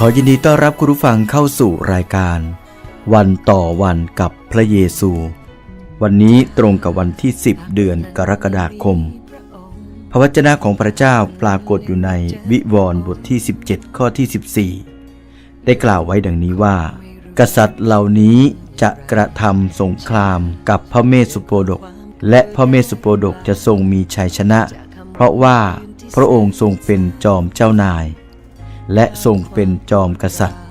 ขอยินดีต้อนรับคุณผู้ฟังเข้าสู่รายการ วันต่อวันกับพระเยซู วันนี้ตรงกับวันที่ 10 เดือนกรกฎาคม พระวจนะของพระเจ้าปรากฏอยู่ในวิวรณ์บทที่ 17 ข้อที่ 14 ได้กล่าวไว้ดังนี้ว่า กษัตริย์เหล่านี้จะกระทำสงครามกับพระเมสสุโปดก และพระเมสสุโปดกจะทรงมีชัยชนะ เพราะว่าพระองค์ทรงเป็นจอมเจ้านาย และทรงเป็นจอมกษัตริย์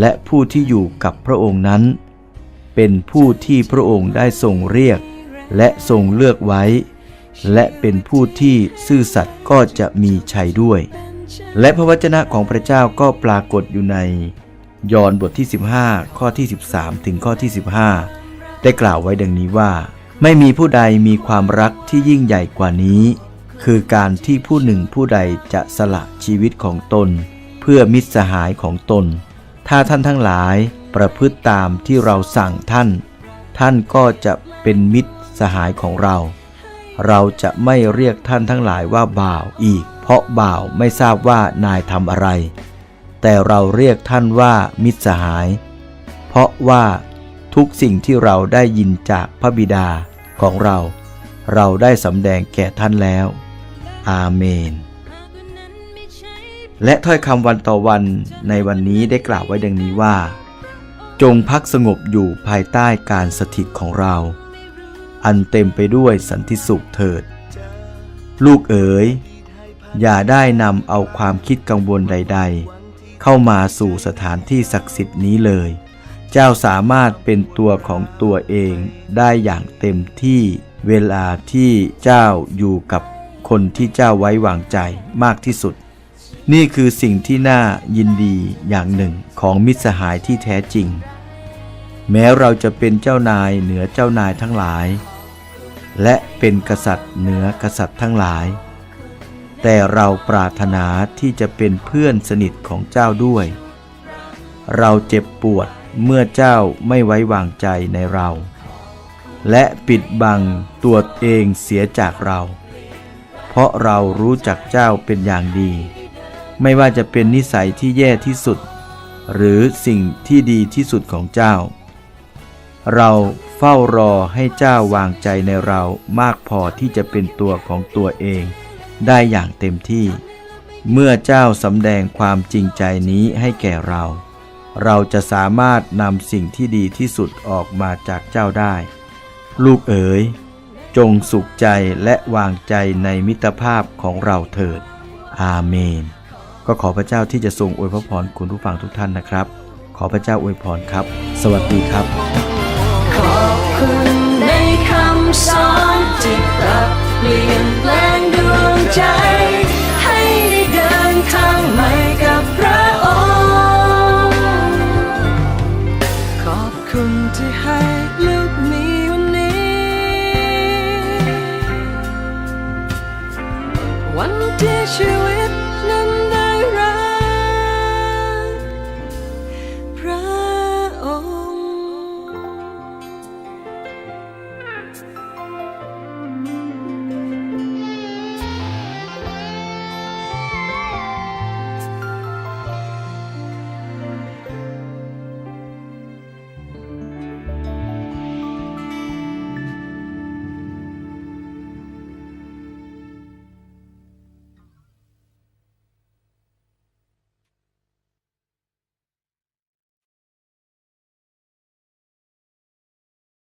และผู้ที่อยู่กับพระองค์นั้น เป็นผู้ที่พระองค์ได้ทรงเรียก และทรงเลือกไว้ และเป็นผู้ที่ซื่อสัตย์ก็จะมีชัยด้วย และพระวจนะของพระเจ้าก็ปรากฏอยู่ใน ยอห์นบทที่ 15 ข้อที่ 13 ถึงข้อที่ 15 ได้กล่าวไว้ดังนี้ว่า ไม่มีผู้ใดมีความรักที่ยิ่งใหญ่กว่านี้คือการที่ผู้หนึ่งผู้ใดจะสละชีวิตของตน เพื่อมิตรสหายของตน ถ้าท่านทั้งหลายประพฤติตามที่เราสั่งท่าน ท่านก็จะเป็นมิตรสหายของเรา เราจะไม่เรียกท่านทั้งหลายว่าบ่าวอีก เพราะบ่าวไม่ทราบว่านายทำอะไร แต่เราเรียกท่านว่ามิตรสหาย เพราะว่าทุกสิ่งที่เราได้ยินจากพระบิดาของเรา เราได้สำแดงแก่ท่านแล้ว อาเมน และถ้อยคำวันต่อวันในวันนี้ได้กล่าวไว้ดังนี้ว่า จงพักสงบอยู่ภายใต้การสถิตของเรา อันเต็มไปด้วยสันติสุขเถิด ลูกเอ๋ย อย่าได้นำเอาความคิดกังวลใด ๆ เข้ามาสู่สถานที่ศักดิ์สิทธิ์นี้เลย เจ้าสามารถเป็นตัวของตัวเองได้อย่างเต็มที่เวลาที่เจ้าอยู่กับคนที่เจ้าไว้วางใจมากที่สุด นี่คือสิ่งที่น่ายินดีอย่างหนึ่งของมิตรสหายที่แท้จริง แม้เราจะเป็นเจ้านายเหนือเจ้านายทั้งหลาย และเป็นกษัตริย์เหนือกษัตริย์ทั้งหลาย แต่เราปรารถนาที่จะเป็นเพื่อนสนิทของเจ้าด้วย เราเจ็บปวดเมื่อเจ้าไม่ไว้วางใจในเรา และปิดบังตัวเองเสียจากเรา เพราะเรารู้จักเจ้าเป็นอย่างดี ไม่ว่าจะเป็นนิสัยที่แย่ที่สุด หรือสิ่งที่ดีที่สุดของเจ้า เราเฝ้ารอให้เจ้าวางใจในเรามากพอที่จะเป็นตัวของตัวเองได้อย่างเต็มที่ เมื่อเจ้าสำแดงความจริงใจนี้ให้แก่เรา เราจะสามารถนำสิ่งที่ดีที่สุดออกมาจากเจ้าได้ ลูกเอ๋ย จงสุขใจและวางใจในมิตรภาพของเราเถิด อาเมน ก็ขอพระเจ้าที่จะทรงอวยพระพรคุณผู้ฟังทุกท่านนะครับ ขอพระเจ้าอวยพรครับ สวัสดีครับ ขอบคุณในคำสอนที่ปรับเปลี่ยนแปลงดวงใจ ให้ได้เดินทางใหม่กับพระองค์ขอบคุณที่ให้ลูกมีวันนี้ วันที่ชีวิต